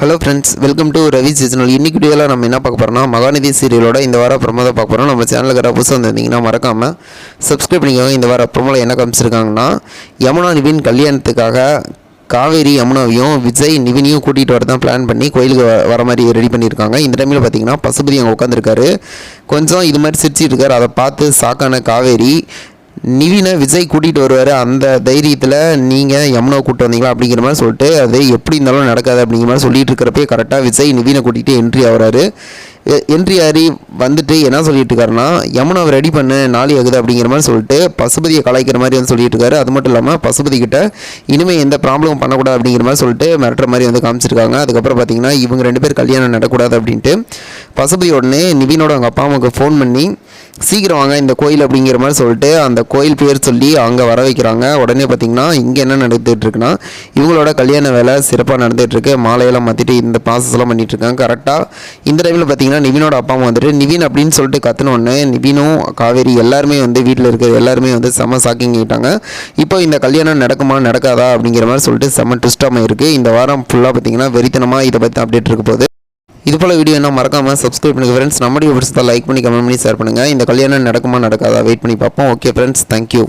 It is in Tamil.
Hello friends welcome to Ravi seasonal இன்னைக்கு வீடியோவில் நம்ம என்ன பார்க்க போகிறோம்னா மகாநிதி சீரியலோட இந்த வாரம் ப்ரொமோ பார்க்க போகிறோம் நம்ம சேனலுக்கு யாராவது புதுசாக வந்திருந்தீங்கன்னா மறக்காமல் சப்ஸ்கிரைப் பண்ணிக்கோங்க. இந்த வாரம் ப்ரொமோவில் என்ன காமிச்சிருக்காங்கன்னா யமுனா நிவின் கல்யாணத்துக்காக காவேரி யமுனாவையும் விஜய் நிவினையும் கூட்டிகிட்டு வர தான் பிளான் பண்ணி கோயிலுக்கு வர மாதிரி ரெடி பண்ணியிருக்காங்க. இந்த டைமில் பார்த்தீங்கன்னா பசுபதி அங்கே உட்காந்துருக்காரு கொஞ்சம் இது மாதிரி சிரிச்சிட்டு இருக்காரு. அதை பார்த்து சாக்கான காவேரி நிவினை விஜய் கூட்டிகிட்டு வருவார். அந்த தைரியத்தில் நீங்கள் யமுனாவை கூப்பிட்டு வந்தீங்களா அப்படிங்கிற மாதிரி சொல்லிட்டு அது எப்படி இருந்தாலும் நடக்காது அப்படிங்கிற மாதிரி சொல்லிட்டு இருக்கிறப்பே கரெக்டாக விஜய் நிவினை கூட்டிகிட்டு என்ட்ரி ஆகிறாரு. என்ட்ரி ஆறி வந்துட்டு என்ன சொல்லிட்டு இருக்காருன்னா யமுனாவை ரெடி பண்ணு நாளி ஆகுது அப்படிங்கிற மாதிரி சொல்லிட்டு பசுபதியை கலாய்க்கிற மாதிரி வந்து சொல்லிட்டு இருக்காரு. அது மட்டும் இல்லாமல் பசுபதி கிட்ட இனிமேல் எந்த ப்ராப்ளமும் பண்ணக்கூடாது அப்படிங்கிற மாதிரி சொல்லிட்டு மிரட்டுற மாதிரி வந்து காமிச்சிருக்காங்க. அதுக்கப்புறம் பார்த்தீங்கன்னா இவங்க ரெண்டு பேர் கல்யாணம் நடக்கூடாது அப்படின்ட்டு பசுபதி உடனே நிவினோட அவங்க அப்பா அம்மாவுக்கு ஃபோன் பண்ணி சீக்கிரம் வாங்க இந்த கோயில் அப்படிங்கிற மாதிரி சொல்லிட்டு அந்த கோயில் பேர் சொல்லி அங்கே வர வைக்கிறாங்க. உடனே பார்த்தீங்கன்னா இங்கே என்ன நடந்துகிட்ருக்குன்னா இவங்களோட கல்யாண வேலை சிறப்பாக நடந்துகிட்ருக்கு மாலையெல்லாம் மாற்றிட்டு இந்த ப்ராசஸ் எல்லாம் கரெக்டாக இந்த டைமில் பார்த்தீங்கன்னா நிவினோட அப்பா அம்மா வந்துட்டு நிவின் அப்படின்னு சொல்லிட்டு கற்றுனோடனே நிவினும் காவேரி எல்லாருமே வந்து வீட்டில் இருக்கிற எல்லாருமே வந்து செம சாக்கிங்கிட்டாங்க இப்போ இந்த கல்யாணம் நடக்குமா நடக்காதா? அப்படிங்கிற மாதிரி சொல்லிட்டு செம ட்விஸ்டாக இருக்குது இந்த வாரம் ஃபுல்லாக பார்த்தீங்கன்னா வெறித்தனமாக இதை பற்றி அப்டேட் இருக்க போகுது. இது போல வீடியோ என்ன மறக்காம சப்ஸ்கிரைப் பண்ணுங்க ஃப்ரெண்ட்ஸ் நம்முடைய பிடிச்சதா லைக் பண்ணி கமெண்ட் பண்ணி ஷேர் பண்ணுங்க. இந்த கல்யாணம் நடக்குமா நடக்காதா? வெயிட் பண்ணி பார்ப்போம். Okay friends thank you